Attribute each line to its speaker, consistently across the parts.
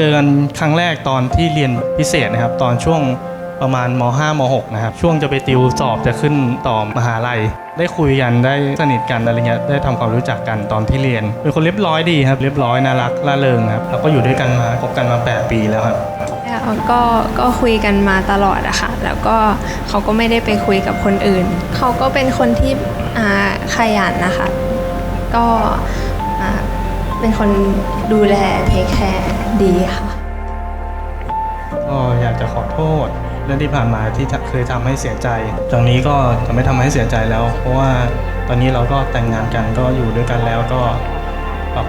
Speaker 1: เจอกันครั้งแรกตอนที่เรียนพิเศษนะครับ ตอนช่วงประมาณม .5 ม .6 นะครับ ช่วงจะไปติวสอบจะขึ้นต่อมหาลัย ได้คุยกันได้สนิทกันอะไรเงี้ยได้ทำความรู้จักกันตอนที่เรียน เป็นคนเรียบร้อยดีครับเรียบร้อยน่ารักล่าเริงครับแล้วก็อยู่ด้วยกันมาคบกันมา 8 ปีแล้วครับ
Speaker 2: แล้วก็ก็คุยกันมาตลอดอะค่ะ แล้วก็เขาก็ไม่ได้ไปคุยกับคนอื่น เขาก็เป็นคนที่ขยันนะคะ ก็ เป็นคนดูแลเทคแคร์ดีค่ะ
Speaker 1: ก็อยากจะขอโทษเรื่องที่ผ่านมาที่เคยทำให้เสียใจ จากนี้ก็จะไม่ทำให้เสียใจแล้ว เพราะว่าตอนนี้เราก็แต่งงานกันก็อยู่ด้วยกันแล้วก็ปรับ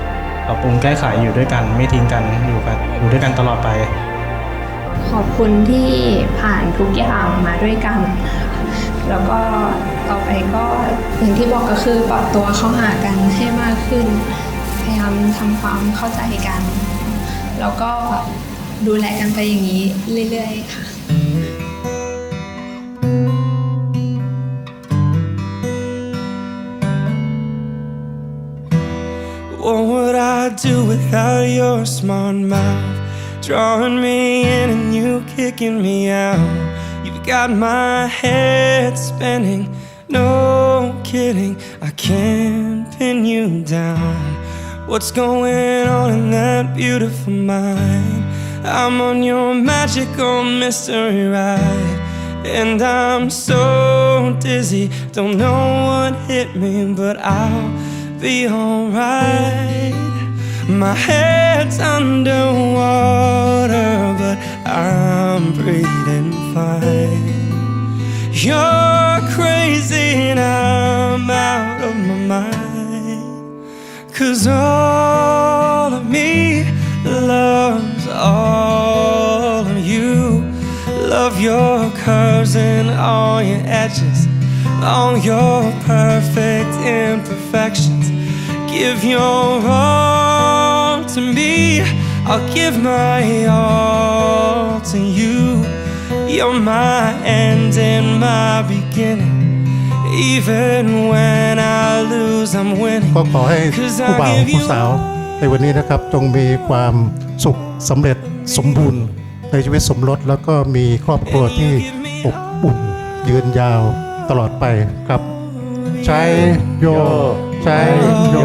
Speaker 1: ปรับปรุงแก้ไขอยู่ด้วยกัน ไม่ทิ้งกันอยู่กันอยู่ด้วยกันตลอดไป
Speaker 2: ขอบคุณที่ผ่านทุกอย่างมาด้วยกัน แล้วก็ต่อไปก็อย่างที่บอกก็คือปรับตัวเข้าหากันให้มากขึ้นพ ยายามทำความเข้าใจกัน แล้วก็ดูแลกันไปอย่างนี้เรื่อยๆค่ะ
Speaker 3: I'd do without your smart mouth? Drawing me in and you kicking me out. You've got my head spinning, no kidding. I can't pin you down. What's going on in that beautiful mind? I'm on your magical mystery ride. And I'm so dizzy, don't know what hit me, but I'll be alright. My head's underwater, but I'm breathing fine. You're crazy, and I'm out of my mind. Cause all of me loves all of you. Love your curves and all your edges, all your perfect imperfections. Give your all to me, I'll give my all to you. You're my end and my beginning.
Speaker 4: ก็ขอให้ผู้บ่าวผู้สาวในวันนี้นะครับจงมีความสุขสำเร็จสมบูรณ์ในชีวิตสมรสแล้วก็มีครอบครัวที่อบอุ่นยืนยาวตลอดไปครับใช้โยใช้โย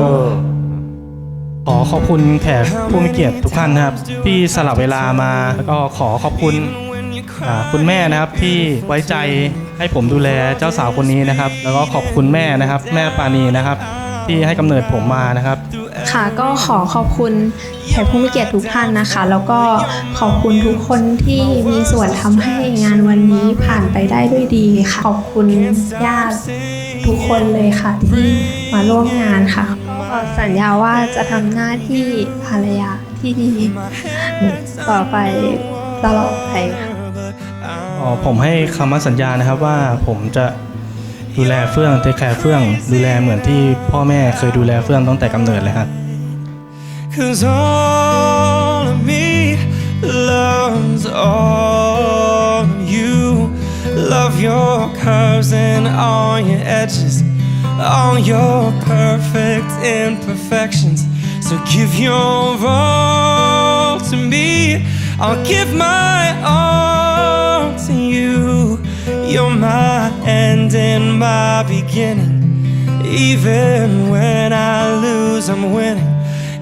Speaker 1: ขอขอบคุณแขกผู้มีเกียรติทุกท่านนะครับ ที่สลับเวลามาแล้วก็ขอขอบคุณอ่าคุณแม่นะครับที่ไว้ใจ ให้ผมดูแลเจ้าสาวคนนี้นะครับ แล้วก็ขอบคุณแม่นะครับ แม่ปานีนะครับ ที่ให้กำเนิดผมมานะครับ
Speaker 2: ค่ะก็ขอขอบคุณแขกผู้มีเกียรติทุกท่านนะคะ แล้วก็ขอบคุณทุกคนที่มีส่วนทำให้งานวันนี้ผ่านไปได้ด้วยดีค่ะ ขอบคุณญาติทุกคนเลยค่ะที่มาร่วมงานค่ะก็สัญญาว่าจะทำหน้าที่ภรรยาที่ดีต่อไปตลอดไปค่ะ
Speaker 1: อ๋อผมให้คำมั่นสัญญานะครับว่าผมจะดูแลเฟื่องเทคแคร์เฟื่อง ดูแลเหมือนที่พ่อแม่เคยดูแลเฟื่องตั้งแต่กำเนิดเลยครับ
Speaker 3: Cause all of me loves all of you. Love your curves and all your edges, all your perfect imperfections. So give your all to me. I'll give my all. You're my end and my beginning. Even when I lose, I'm winning.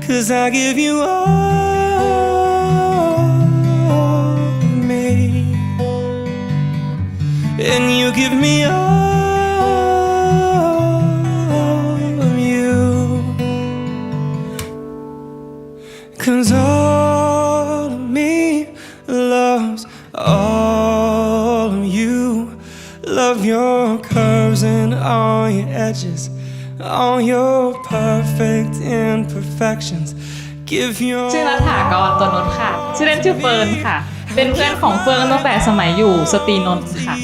Speaker 3: Cause I give you all of me. And you give me all of you. Cause all your curves and all your edges, all your perfect imperfections. Give your
Speaker 5: ชื่อรัฐากรตัวนุชค่ะ ชื่อเล่นชื่อเฟิร์นค่ะ เป็นเพื่อนของเฟื่องตั้งแต่สมัยอยู่สตรีนนท์ค่ะ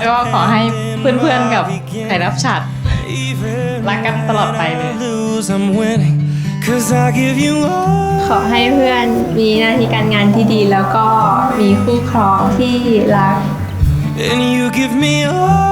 Speaker 5: แล้วก็ขอให้เพื่อนๆกับใครรับฉัดรักกันตลอดไปเลย
Speaker 3: lose, I'm winning. Cause I give you all.
Speaker 2: ขอให้เพื่อนมีหน้าที่การงานที่ดีแล้วก็มีคู่ครองที่รัก
Speaker 3: And you give me all